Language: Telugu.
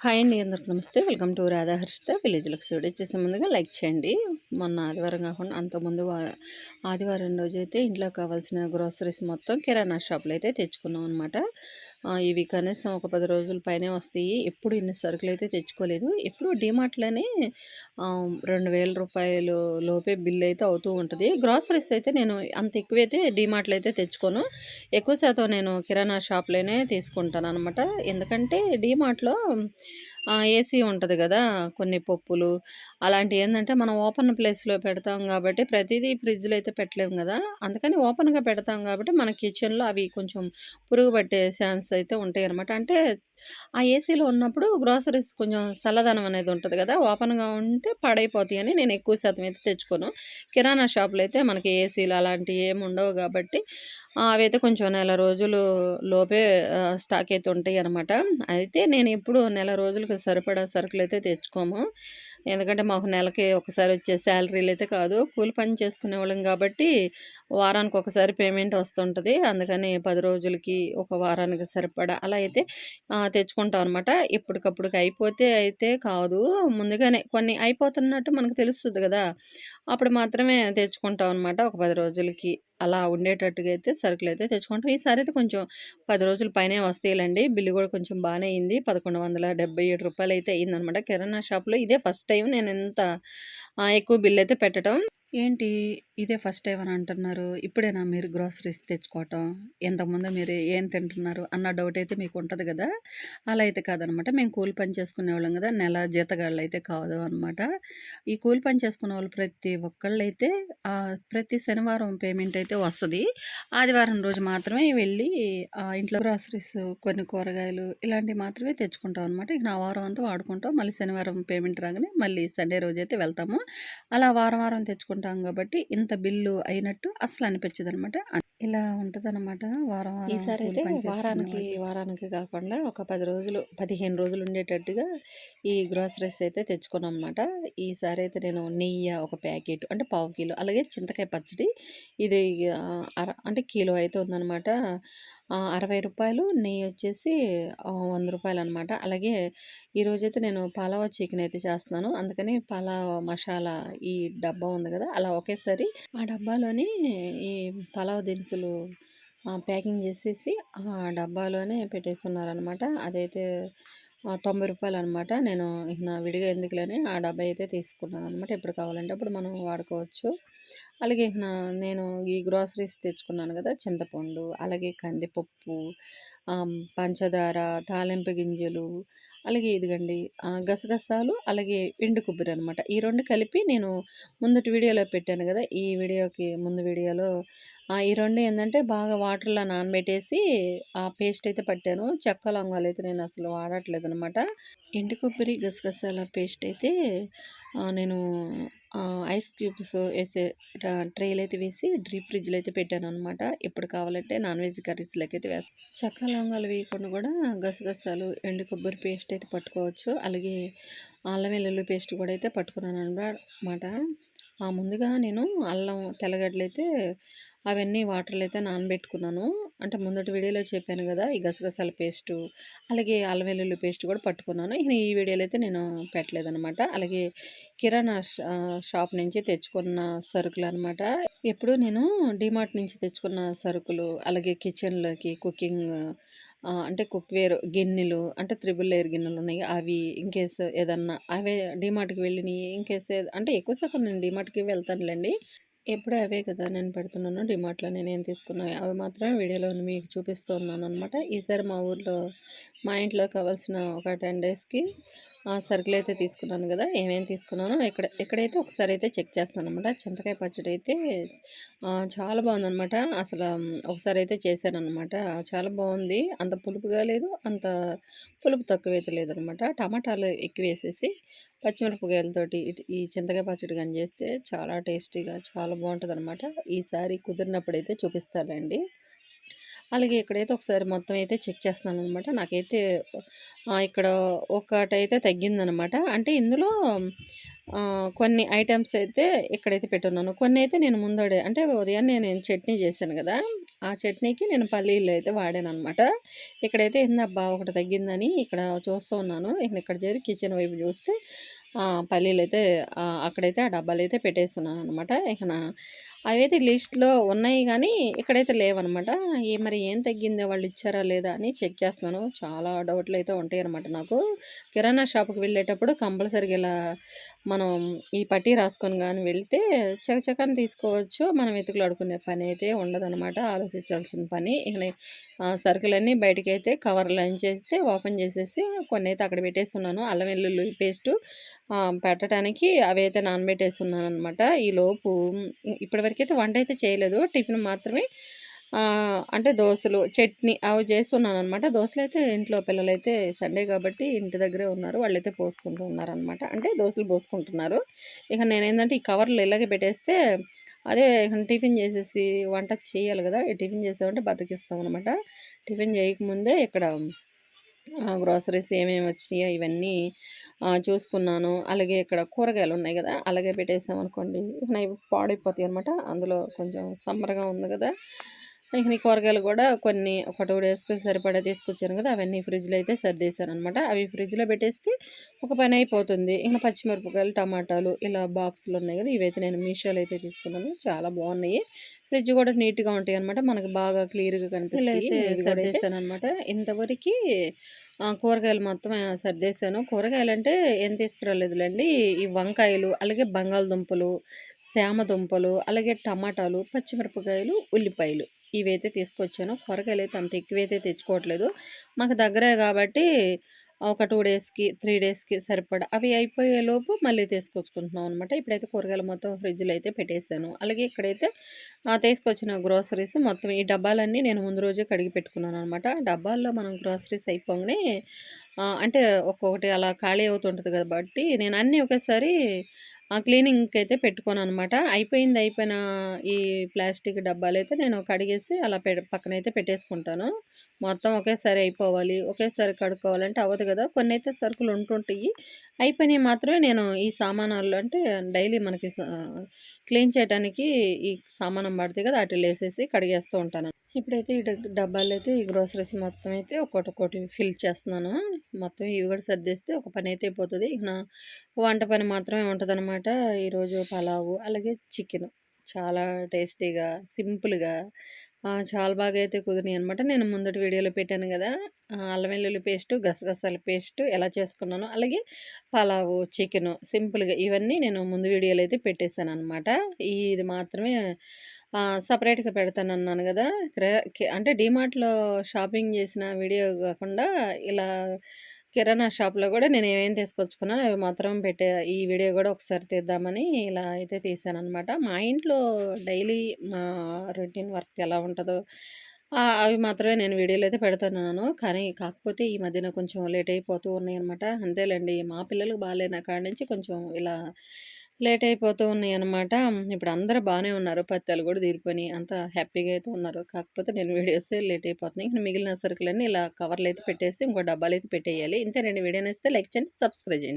హాయ్ అండి అందరికి నమస్తే. వెల్కమ్ టు రాధాహర్షిత విలేజ్ లక్ష్యుడు వచ్చేసే ముందుగా లైక్ చేయండి. మొన్న ఆదివారం కాకుండా అంతకుముందు ఆదివారం రోజు అయితే ఇంట్లో కావాల్సిన గ్రోసరీస్ మొత్తం కిరాణా షాప్లో అయితే తెచ్చుకున్నాం అనమాట ఇవి కనీసం ఒక పది రోజుల పైనే వస్తాయి. ఎప్పుడు ఇన్ని సరుకులు అయితే తెచ్చుకోలేదు. ఎప్పుడు డిమార్ట్లోనే రెండు వేల రూపాయలు లోపే బిల్ అయితే అవుతూ ఉంటుంది. గ్రాసరీస్ అయితే నేను అంత ఎక్కువ అయితే డిమార్ట్లో అయితే తెచ్చుకోను. ఎక్కువ శాతం నేను కిరాణా షాప్లోనే తీసుకుంటాను అనమాట ఎందుకంటే డిమార్ట్లో ఏసీ ఉంటుంది కదా కొన్ని పప్పులు. అలాంటివి ఏంటంటే మనం ఓపెన్ ప్లేస్లో పెడతాం కాబట్టి ప్రతిదీ ఫ్రిడ్జ్లో అయితే పెట్టలేము కదా. అందుకని ఓపెన్గా పెడతాం కాబట్టి మన కిచెన్లో అవి కొంచెం పురుగు పట్టే ఛాన్స్ అయితే ఉంటాయి అనమాట అంటే ఆ ఏసీలో ఉన్నప్పుడు గ్రోసరీస్ కొంచెం చల్లదనం అనేది ఉంటుంది కదా ఓపెన్గా ఉంటే పాడైపోతాయి అని నేను ఎక్కువ శాతం అయితే తెచ్చుకోను. కిరాణా షాపులు అయితే మనకి ఏసీలు అలాంటివి ఏమి ఉండవు కాబట్టి అవైతే కొంచెం నెల రోజులు లోపే స్టాక్ అయితే ఉంటాయి అనమాట అయితే నేను ఎప్పుడు నెల రోజులకు సరిపడా సరుకులు అయితే తెచ్చుకోము. ఎందుకంటే మాకు నెలకి ఒకసారి వచ్చే శాలరీలు అయితే కాదు. కూలి పని చేసుకునే వాళ్ళం కాబట్టి వారానికి ఒకసారి పేమెంట్ వస్తుంటుంది. అందుకని పది రోజులకి ఒక వారానికి సరిపడా అలా అయితే తెచ్చుకుంటాం అనమాట ఇప్పటికప్పుడు అయిపోతే అయితే కాదు. ముందుగానే కొన్ని అయిపోతున్నట్టు మనకు తెలుస్తుంది కదా. అప్పుడు మాత్రమే తెచ్చుకుంటాం అనమాట ఒక పది రోజులకి. అలా ఉండేటట్టుగా అయితే సరుకులు అయితే తెచ్చుకుంటాం. ఈసారి అయితే కొంచెం పది రోజుల పైనే వస్తాయిలండి బిల్లు కూడా కొంచెం బాగానే అయింది. పదకొండు వందల డెబ్బై ఏడు రూపాయలు అయితే అయిందనమాట కిరాణా షాప్లో. ఇదే ఫస్ట్ టైం నేను ఎంత ఆ, ఎక్కువ బిల్ అయితే పెట్టడం. ఏంటి ఇదే ఫస్ట్ టైం అని అంటున్నారు? ఇప్పుడేనా మీరు గ్రోసరీస్ తెచ్చుకోవటం? ఎంతకుముందు మీరు ఏం తింటున్నారు? అన్న డౌట్ అయితే మీకు ఉంటుంది కదా? అలా అయితే కాదనమాట. మేము కూలి పని చేసుకునే వాళ్ళం కదా. నెల జీతగాళ్ళు అయితే కాదు అనమాట. ఈ కూలి పని చేసుకునే వాళ్ళు ప్రతి ఒక్కళ్ళు అయితే ప్రతి శనివారం పేమెంట్ అయితే వస్తుంది. ఆదివారం రోజు మాత్రమే వెళ్ళి ఆ, ఇంట్లో గ్రాసరీస్ కొన్ని కూరగాయలు ఇలాంటివి మాత్రమే తెచ్చుకుంటాం అనమాట. ఇక నా వారం అంతా వాడుకుంటాం. మళ్ళీ శనివారం పేమెంట్ రాగానే మళ్ళీ సండే రోజు అయితే వెళ్తాము. అలా వారం వారం తెచ్చుకుంటాం. కాబట్టి ఇంత బిల్లు అయినట్టు అసలు అనిపించదు అనమాట ఇలా ఉంటదన్నమాట. వారం వారం ఈసారి అయితే వారానికి. వారానికి కాకుండా ఒక పది రోజులు పదిహేను రోజులు ఉండేటట్టుగా ఈ గ్రాసరీస్ అయితే తెచ్చుకున్నాం అనమాట ఈసారి అయితే నేను నెయ్యి ఒక ప్యాకెట్ అంటే పావు కిలో అలాగే చింతకాయ పచ్చడి ఇది అర అంటే కిలో అయితే ఉందన్నమాట. అరవై రూపాయలు నెయ్యి వచ్చేసి వంద రూపాయలు అనమాట అలాగే ఈరోజైతే నేను పలావ్ చికెన్ అయితే చేస్తున్నాను. అందుకని పలావ్ మసాలా ఈ డబ్బా ఉంది కదా అలా ఒకేసారి ఆ డబ్బాలోని ఈ పలావ్ దినుసులు ఆ, ప్యాకింగ్ చేసేసి ఆ డబ్బాలోనే పెట్టేస్తున్నారనమాట అదైతే తొంభై రూపాయలు అనమాట నేను నా విడిగా ఎందుకులని ఆ డబ్బా అయితే తీసుకున్నాను అనమాట ఎప్పుడు కావాలంటే అప్పుడు మనం వాడుకోవచ్చు. అలాగే నా నేను ఈ గ్రాసరీస్ తెచ్చుకున్నాను కదా చింతపండు అలాగే కందిపప్పు పంచదార తాలింపు గింజలు అలాగే ఇదిగండి గసగసాలు అలాగే ఎండు కొబ్బరి అనమాట ఈ రెండు కలిపి నేను ముందటి వీడియోలో పెట్టాను కదా ఈ వీడియోకి ముందు వీడియోలో ఈ రెండు ఏంటంటే బాగా వాటర్లో నానబెట్టేసి ఆ పేస్ట్ అయితే పట్టాను. చెక్క లవంగాలు అయితే నేను అసలు వాడట్లేదు అనమాట ఎండు కొబ్బరి గసగసాల పేస్ట్ అయితే నేను ఐస్ క్యూబ్స్ వేసే ట్రేలు అయితే వేసి డ్రీప్ ఫ్రిడ్జ్లో అయితే పెట్టాను అనమాట ఎప్పుడు కావాలంటే నాన్ వెజ్ కర్రీస్లోకి అయితే వేస్తాను చెక్క లవంగాలు వేయకుండా కూడా గసగసాలు ఎండు కొబ్బరి పేస్ట్ అయితే పట్టుకోవచ్చు. అలాగే అల్లం వెల్లుల్లి పేస్ట్ కూడా అయితే పట్టుకున్నాను అనమాట ముందుగా నేను అల్లం తెల్లగడ్డలు అయితే అవన్నీ వాటర్లో అయితే నానబెట్టుకున్నాను. అంటే ముందటి వీడియోలో చెప్పాను కదా ఈ గసగసాల పేస్టు అలాగే అల్లం వెల్లుల్లి పేస్ట్ కూడా పట్టుకున్నాను. ఇక ఈ వీడియోలో అయితే నేను పెట్టలేదనమాట అలాగే కిరాణా షాప్ నుంచి తెచ్చుకున్న సరుకులు అనమాట ఎప్పుడు నేను డిమార్ట్ నుంచి తెచ్చుకున్న సరుకులు అలాగే కిచెన్లోకి కుకింగ్ అంటే కుక్వేర్ గిన్నెలు అంటే త్రిబుల్ లేయర్ గిన్నెలు ఉన్నాయి అవి ఇంకేస్ ఏదన్నా అవే డిమార్ట్కి వెళ్ళినాయి. ఇంకేస్ అంటే ఎక్కువ శాతం నేను డిమార్ట్కి వెళ్తానులేండి. ఎప్పుడూ అవే కదా నేను పెడుతున్నాను డిమార్ట్లో నేను ఏం తీసుకున్నాను అవి మాత్రమే వీడియోలో మీకు చూపిస్తూ ఉన్నాను అనమాట ఈసారి మా ఊర్లో మా ఇంట్లో కావాల్సిన ఒక టెన్ డేస్కి ఆ సరుకులు అయితే తీసుకున్నాను కదా ఏమేమి తీసుకున్నానో ఇక్కడ ఎక్కడైతే ఒకసారి అయితే చెక్ చేస్తాను అనమాట చింతకాయ పచ్చడి అయితే చాలా బాగుందన్నమాట. అసలు ఒకసారి అయితే చేశానమాట చాలా బాగుంది. అంత పులుపుగా లేదు అంత పులుపు తక్కువ అయితే లేదనమాట టమాటాలు ఎక్కువ వేసేసి పచ్చిమిరపకాయలతోటి ఈ చింతకాయ పచ్చడి కానీ చేస్తే చాలా టేస్టీగా చాలా బాగుంటుంది అనమాట ఈసారి కుదిరినప్పుడు అయితే చూపిస్తానండి. అలాగే ఇక్కడైతే ఒకసారి మొత్తం అయితే చెక్ చేస్తున్నాను అనమాట నాకైతే ఇక్కడ ఒకటైతే తగ్గిందనమాట అంటే ఇందులో కొన్ని ఐటమ్స్ అయితే ఇక్కడైతే పెట్టున్నాను. కొన్ని అయితే నేను ముందడే అంటే ఉదయాన్నే నేను చట్నీ చేశాను కదా ఆ చట్నీకి నేను పల్లీలు అయితే వాడాను అనమాట ఇక్కడైతే ఏందబ్బా ఒకటి తగ్గిందని ఇక్కడ చూస్తూ ఉన్నాను. ఇక్కడ చేరి కిచెన్ వైపు చూస్తే పల్లీలు అయితే అక్కడైతే ఆ డబ్బాలు అయితే పెట్టేస్తున్నాను అనమాట ఇక అవైతే లిస్ట్లో ఉన్నాయి కానీ ఇక్కడైతే లేవనమాట. ఏ మరి ఏం తగ్గిందో వాళ్ళు ఇచ్చారా లేదా అని చెక్ చేస్తున్నాను. చాలా డౌట్లు అయితే ఉంటాయి అనమాట నాకు. కిరాణా షాప్కి వెళ్ళేటప్పుడు కంపల్సరీగా ఇలా మనం ఈ పట్టీ రాసుకొని కానీ వెళ్తే చకచకాన్ని తీసుకోవచ్చు. మనం వెతుకులాడుకునే పని అయితే ఉండదనమాట ఆలోచించాల్సిన పని. ఆ, సరుకులన్నీ బయటకి అయితే కవర్లు లైన్ చేస్తే ఓపెన్ చేసేసి కొన్ని అయితే అక్కడ పెట్టేస్తున్నాను. అల్లం వెల్లుల్లి పేస్టు పెట్టడానికి అవి అయితే నానబెట్టేస్తున్నాను అనమాట ఈ లోపు ఇప్పటివరకు అయితే వంట అయితే చేయలేదు. టిఫిన్ మాత్రమే. అంటే దోశలు చట్నీ అవి చేస్తున్నాను అనమాట దోశలు అయితే ఇంట్లో పిల్లలు అయితే సండే కాబట్టి ఇంటి దగ్గరే ఉన్నారు. వాళ్ళైతే పోసుకుంటూ ఉన్నారనమాట అంటే దోశలు పోసుకుంటున్నారు. ఇక నేను ఏంటంటే ఈ కవర్లు ఇలాగే పెట్టేస్తే అదే ఇక టిఫిన్ చేసేసి వంట చేయాలి కదా. టిఫిన్ చేసామంటే బతికిస్తాం అనమాట టిఫిన్ చేయకముందే ఇక్కడ గ్రోసరీస్ ఏమేమి వచ్చినాయో ఇవన్నీ చూసుకున్నాను. అలాగే ఇక్కడ కూరగాయలు ఉన్నాయి కదా అలాగే పెట్టేసాం అనుకోండి ఇక ఇవి పాడైపోతాయి అనమాట అందులో కొంచెం సమ్మర్గా ఉంది కదా. ఇక కూరగాయలు కూడా కొన్ని ఒక టూ డేస్కి సరిపడా తీసుకొచ్చాను కదా అవన్నీ ఫ్రిడ్జ్లో అయితే సర్దేశాను అనమాట అవి ఫ్రిడ్జ్లో పెట్టేస్తే ఒక పని అయిపోతుంది. ఇంకా పచ్చిమిరపకాయలు టమాటాలు ఇలా బాక్సులు ఉన్నాయి కదా ఇవైతే నేను మీషోలో అయితే తీసుకున్నాను. చాలా బాగున్నాయి. ఫ్రిడ్జ్ కూడా నీట్గా ఉంటాయి అనమాట మనకి బాగా క్లియర్గా అయితే సర్దేశాను అనమాట ఇంతవరకు కూరగాయలు మొత్తం సర్దేశాను. కూరగాయలు అంటే ఏం తీసుకురాలేదులేండి. ఈ వంకాయలు అలాగే బంగాళదుంపలు శామ దుంపలు అలాగే టమాటాలు పచ్చిమిరపకాయలు ఉల్లిపాయలు ఇవైతే తీసుకొచ్చాను. కూరగాయలు అయితే అంత ఎక్కువైతే తెచ్చుకోవట్లేదు. మాకు దగ్గరే కాబట్టి ఒక టూ డేస్కి త్రీ డేస్కి సరిపడా. అవి అయిపోయేలోపు మళ్ళీ తీసుకొచ్చుకుంటున్నాం అనమాట ఇప్పుడైతే కూరగాయలు మొత్తం ఫ్రిడ్జ్లో అయితే పెట్టేశాను అలాగే ఇక్కడైతే తీసుకొచ్చిన గ్రోసరీస్ మొత్తం ఈ డబ్బాలన్నీ నేను ముందు రోజే కడిగి పెట్టుకున్నాను అనమాట డబ్బాల్లో మనం గ్రోసరీస్ అయిపోగానే అంటే ఒక్కొక్కటి అలా ఖాళీ అవుతుంటుంది కాబట్టి నేను అన్నీ ఒకేసారి ఆ క్లీనింగ్కి అయితే పెట్టుకోను అనమాట అయిపోయింది అయిపోయిన ఈ ప్లాస్టిక్ డబ్బాలు అయితే నేను కడిగేసి అలా పె పక్కన అయితే పెట్టేసుకుంటాను. మొత్తం ఒకేసారి అయిపోవాలి ఒకేసారి కడుక్కోవాలంటే అవ్వదు కదా. కొన్ని అయితే సరుకులు ఉంటుంటాయి. అయిపోయినాయి మాత్రమే నేను ఈ సామానాలు అంటే డైలీ మనకి క్లీన్ చేయడానికి ఈ సామానం పడితే కదా అటు వేసేసి కడిగేస్తూ ఉంటాను. ఇప్పుడైతే ఈ డబ్బాలు అయితే ఈ గ్రోసరీస్ మొత్తం అయితే ఒక్కొక్కటి ఒకటి ఫిల్ చేస్తున్నాను. మొత్తం ఇవి కూడా సర్దేస్తే ఒక పని అయితే అయిపోతుంది. ఇక నా వంట పని మాత్రమే ఉంటుందన్నమాట. ఈరోజు పలావు అలాగే చికెన్. చాలా టేస్టీగా సింపుల్గా చాలా బాగా అయితే కుదిరినాయి అనమాట నేను ముందటి వీడియోలో పెట్టాను కదా అల్లం వెల్లుల్లి పేస్ట్ గసగసాల పేస్ట్ ఎలా చేసుకున్నాను అలాగే పలావు చికెన్ సింపుల్గా ఇవన్నీ నేను ముందు వీడియోలో అయితే పెట్టేశాను అనమాట ఇది మాత్రమే సపరేట్గా పెడతాను అన్నాను కదా అంటే డిమార్ట్లో షాపింగ్ చేసిన వీడియో కాకుండా ఇలా కిరాణా షాప్లో కూడా నేను ఏమేమి తీసుకొచ్చుకున్నాను అవి మాత్రం పెట్టే ఈ వీడియో కూడా ఒకసారి తీద్దామని ఇలా అయితే తీసాను అనమాట మా ఇంట్లో డైలీ మా రొటీన్ వర్క్ ఎలా ఉంటుందో అవి మాత్రమే నేను వీడియోలు అయితే పెడుతున్నాను. కానీ కాకపోతే ఈ మధ్యన కొంచెం లేట్ అయిపోతూ ఉన్నాయి అనమాట అంతేలేండి మా పిల్లలకు బాగాలేన కాడ నుంచి కొంచెం ఇలా లేట్ అయిపోతూ ఉన్నాయి అనమాట ఇప్పుడు అందరూ బాగానే ఉన్నారు. పత్యాలు కూడా తీరిపోయినాయి. అంత హ్యాపీగా అయితే ఉన్నారు. కాకపోతే నేను వీడియోస్ లేట్ అయిపోతున్నాయి. ఇంకా మిగిలిన సరుకులన్నీ ఇలా కవర్లు అయితే పెట్టేసి ఇంకో డబ్బాలు అయితే పెట్టేయాలి. ఇంతేనండి వీడియోని ఇస్తే లైక్ చేయండి సబ్స్క్రైబ్ చేయండి.